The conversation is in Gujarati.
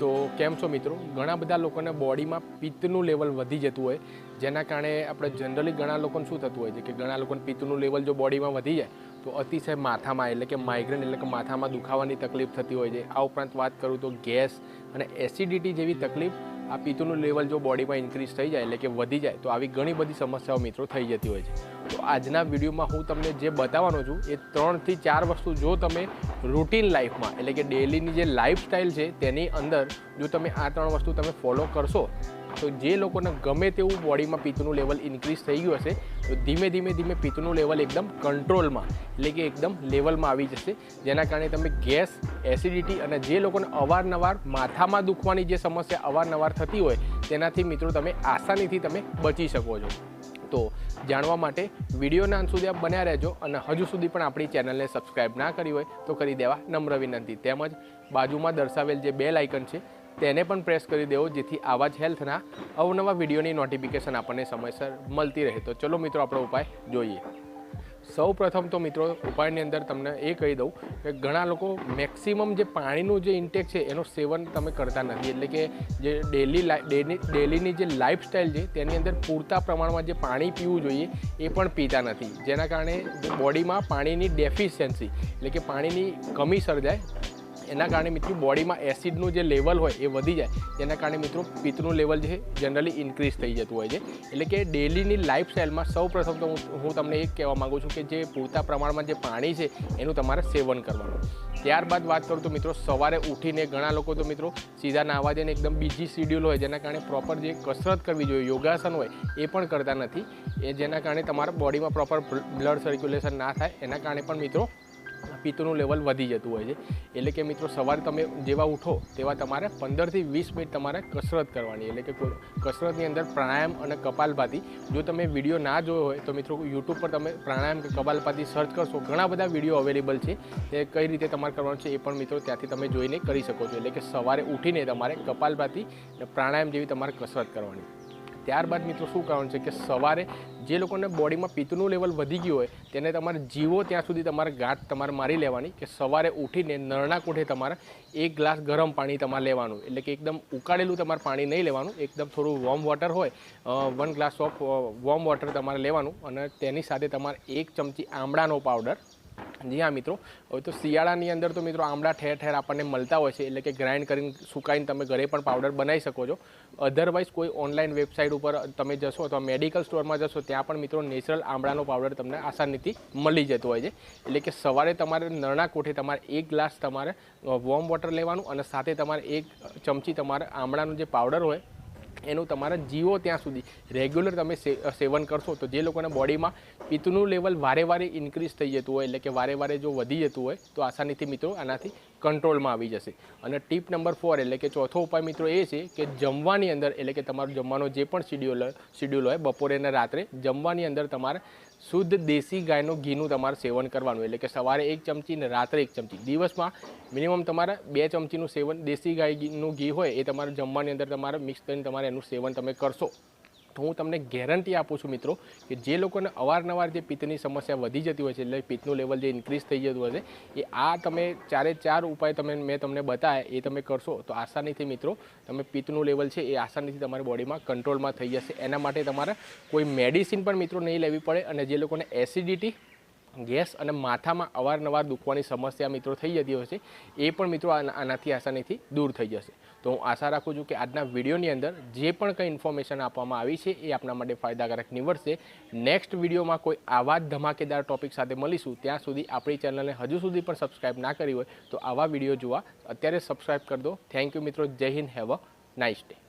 તો કેમ છો મિત્રો? ઘણા બધા લોકોને બોડીમાં પિત્તનું લેવલ વધી જતું હોય. જેના કારણે આપણે જનરલી ઘણા લોકોને શું થતું હોય છે કે ઘણા લોકોને પિત્તનું લેવલ જો બોડીમાં વધી જાય, તો અતિશય માથામાં એટલે કે માઇગ્રેન એટલે કે માથામાં દુખાવાની તકલીફ થતી હોય છે. આ ઉપરાંત વાત કરું તો ગેસ અને એસિડિટી જેવી તકલીફ આ પિત્તનું લેવલ જો બોડીમાં ઇન્ક્રીઝ થઈ જાય એટલે કે વધી જાય, તો આવી ઘણી બધી સમસ્યાઓ મિત્રો થઈ જતી હોય છે. તો આજના વિડીયોમાં હું તમને જે બતાવવાનો છું, એ ત્રણથી ચાર વસ્તુ જો તમે રૂટીન લાઈફમાં એટલે કે ડેલીની જે લાઈફસ્ટાઈલ છે, તેની અંદર જો તમે આ ત્રણ વસ્તુ તમે ફોલો કરશો, તો જે લોકોને ગમે તેવું બોડીમાં પિત્તનું લેવલ ઇન્ક્રીઝ થઈ ગયું હશે, તો ધીમે ધીમે ધીમે પિત્તનું લેવલ એકદમ કંટ્રોલમાં એટલે કે એકદમ લેવલમાં આવી જશે. જેના કારણે તમે ગેસ એસિડિટી અને જે લોકોને અવારનવાર માથામાં દુખવાની જે સમસ્યા અવારનવાર થતી હોય, તેનાથી મિત્રો તમે આસાનીથી તમે બચી શકો છો. તો જાણવા માટે વિડીયોના અંત સુધી આપ બન્યા રહેજો અને હજુ સુધી પણ આપણી ચેનલને સબસ્ક્રાઈબ ના કરી હોય તો કરી દેવા નમ્ર વિનંતી. તેમજ બાજુમાં દર્શાવેલ જે બેલ આઇકન છે, તેને પણ પ્રેસ કરી દેવો જેથી આવા જ હેલ્થના અવનવા વિડીયોની નોટિફિકેશન આપણને સમયસર મળતી રહે. તો ચલો મિત્રો, આપણો ઉપાય જોઈએ. સૌ પ્રથમ તો મિત્રો ઉપાયની અંદર તમને એ કહી દઉં કે ઘણા લોકો મેક્સિમમ જે પાણીનું જે ઇન્ટેક છે, એનું સેવન તમે કરતા નથી. એટલે કે જે ડેલી ડેલી ડેલીની જે લાઈફસ્ટાઈલ છે, તેની અંદર પૂરતા પ્રમાણમાં જે પાણી પીવું જોઈએ, એ પણ પીતા નથી. જેના કારણે બોડીમાં પાણીની ડેફિશિયન્સી એટલે કે પાણીની કમી સર્જાય એના કારણે મિત્રો બોડીમાં એસિડનું જે લેવલ હોય એ વધી જાય. જેના કારણે મિત્રો પિત્તનું લેવલ જે જનરલી ઇન્ક્રીઝ થઈ જતું હોય છે. એટલે કે ડેલીની લાઈફસ્ટાઈલમાં સૌ પ્રથમ તો હું હું તમને એ કહેવા માગું છું કે જે પૂરતા પ્રમાણમાં જે પાણી છે, એનું તમારે સેવન કરવાનું. ત્યારબાદ વાત કરું તો મિત્રો સવારે ઉઠીને ઘણા લોકો તો મિત્રો સીધા નાહવા જઈને એકદમ બીજી શિડ્યુલ હોય, જેના કારણે પ્રોપર જે કસરત કરવી જોઈએ, યોગાસન હોય, એ પણ કરતા નથી. એ જેના કારણે તમારા બોડીમાં પ્રોપર બ્લડ સર્ક્યુલેશન ના થાય, એના કારણે પણ મિત્રો પિત્તનું લેવલ વધી જતું હોય છે. એટલે કે મિત્રો, સવારે તમે જેવા ઉઠો તેવા તમારે પંદરથી વીસ મિનિટ તમારે કસરત કરવાની. એટલે કે કસરતની અંદર પ્રાણાયામ અને કપાલભાતી. જો તમે વીડિયો ના જોયો હોય તો મિત્રો, યુટ્યુબ પર તમે પ્રાણાયામ કે કપાલભાતી સર્ચ કરશો. ઘણા બધા વીડિયો અવેલેબલ છે. તે કઈ રીતે તમારે કરવાનું છે એ પણ મિત્રો ત્યાંથી તમે જોઈને કરી શકો છો. એટલે કે સવારે ઉઠીને તમારે કપાલભાતી અને પ્રાણાયામ જેવી તમારે કસરત કરવાની. ત્યારબાદ મિત્રો શું કારણ છે કે સવારે જે લોકોને બોડીમાં પિત્તનું લેવલ વધી ગયું હોય, તેને તમારે જીવો ત્યાં સુધી તમારે ગાંઠ તમારે મારી લેવાની કે સવારે ઉઠીને નરણા કોઠે તમારે એક ગ્લાસ ગરમ પાણી તમારે લેવાનું. એટલે કે એકદમ ઉકાળેલું તમારે પાણી નહીં લેવાનું, એકદમ થોડું વોર્મ વોટર હોય one glass of warm water તમારે લેવાનું અને તેની સાથે તમારે એક ચમચી આમળાનો પાવડર જી હા, મિત્રો. હવે તો શિયાળાની અંદર તો મિત્રો આમળા ઠેર ઠેર આપણને મળતા હોય છે, એટલે કે ગ્રાઇન્ડ કરીને સુકાઈને તમે ઘરે પણ પાવડર બનાવી શકો છો. અધરવાઇઝ કોઈ ઓનલાઈન વેબસાઇટ ઉપર તમે જશો અથવા મેડિકલ સ્ટોરમાં જશો, ત્યાં પણ મિત્રો નેચરલ આમળાનો પાવડર તમને આસાનીથી મળી જતો હોય છે. એટલે કે સવારે તમારે નરણા કોઠે તમારે એક ગ્લાસ તમારે વોર્મ વોટર લેવાનું અને સાથે તમારે એક ચમચી તમારે આમળાનો જે પાવડર હોય એનું તમારા જીવો ત્યાં સુધી. રેગ્યુલર તમે સેવન કરશો તો જે લોકોના બોડીમાં પિત્તનું લેવલ વારે વારે ઇન્ક્રીઝ થઈ જતું હોય, એટલે કે વારે વારે જો વધી જતું હોય, તો આસાનીથી મિત્રો આનાથી કંટ્રોલમાં આવી જશે. અને ટીપ નંબર ફોર એટલે કે ચોથો ઉપાય મિત્રો એ છે કે જમવાની અંદર એટલે કે તમારું જમવાનો જે પણ શિડ્યુલ શિડ્યુલ હોય, બપોરે અને રાત્રે જમવાની અંદર તમારે શુદ્ધ દેશી ગાયનું ઘીનું તમારે સેવન કરવાનું. એટલે કે સવારે એક ચમચી ને રાત્રે એક ચમચી. દિવસમાં મિનિમમ તમારે બે ચમચીનું સેવન, દેશી ગાયનું ઘી હોય એ તમારે જમવાની અંદર તમારે મિક્સ કરીને તમારે એનું સેવન તમે કરશો. હું તમને ગેરંટી આપું છું મિત્રો કે જે લોકોને અવારનવાર જે પિત્તની સમસ્યા વધી જતી હોય છે, એટલે પિત્તનું લેવલ જે ઇન્ક્રીઝ થઈ જતું છે, એ આ તમે ચારે ચાર ઉપાય તમે, મેં તમને બતાવ્યા, એ તમે કરશો તો આસાનીથી મિત્રો તમે પિત્તનું લેવલ છે એ આસાનીથી તમારી બોડીમાં કંટ્રોલમાં થઈ જશે. એના માટે તમારે કોઈ મેડિસિન પણ મિત્રો નહીં લેવી પડે અને જે લોકોને એસિડિટી ગેસ અને માથામાં અવારનવાર દુખવાની સમસ્યા મિત્રો થઈ જતી હોય છે, એ પણ મિત્રો આના- આનાથી આસાનીથી દૂર થઈ જશે. તો હું આશા રાખું છું કે આજના વિડીયોની અંદર જે પણ કંઈ ઇન્ફોર્મેશન આપવામાં આવી છે, એ આપણા માટે ફાયદાકારક નીવડશે. નેક્સ્ટ વિડીયોમાં કોઈ આવા જ ધમાકેદાર ટોપિક સાથે મળીશું. ત્યાં સુધી આપણી ચેનલને હજુ સુધી પણ સબસ્ક્રાઈબ ના કરી હોય, તો આવા વીડિયો જોવા અત્યારે સબસ્ક્રાઇબ કરી દો. થેન્ક યુ મિત્રો. જય Hind. Have a nice day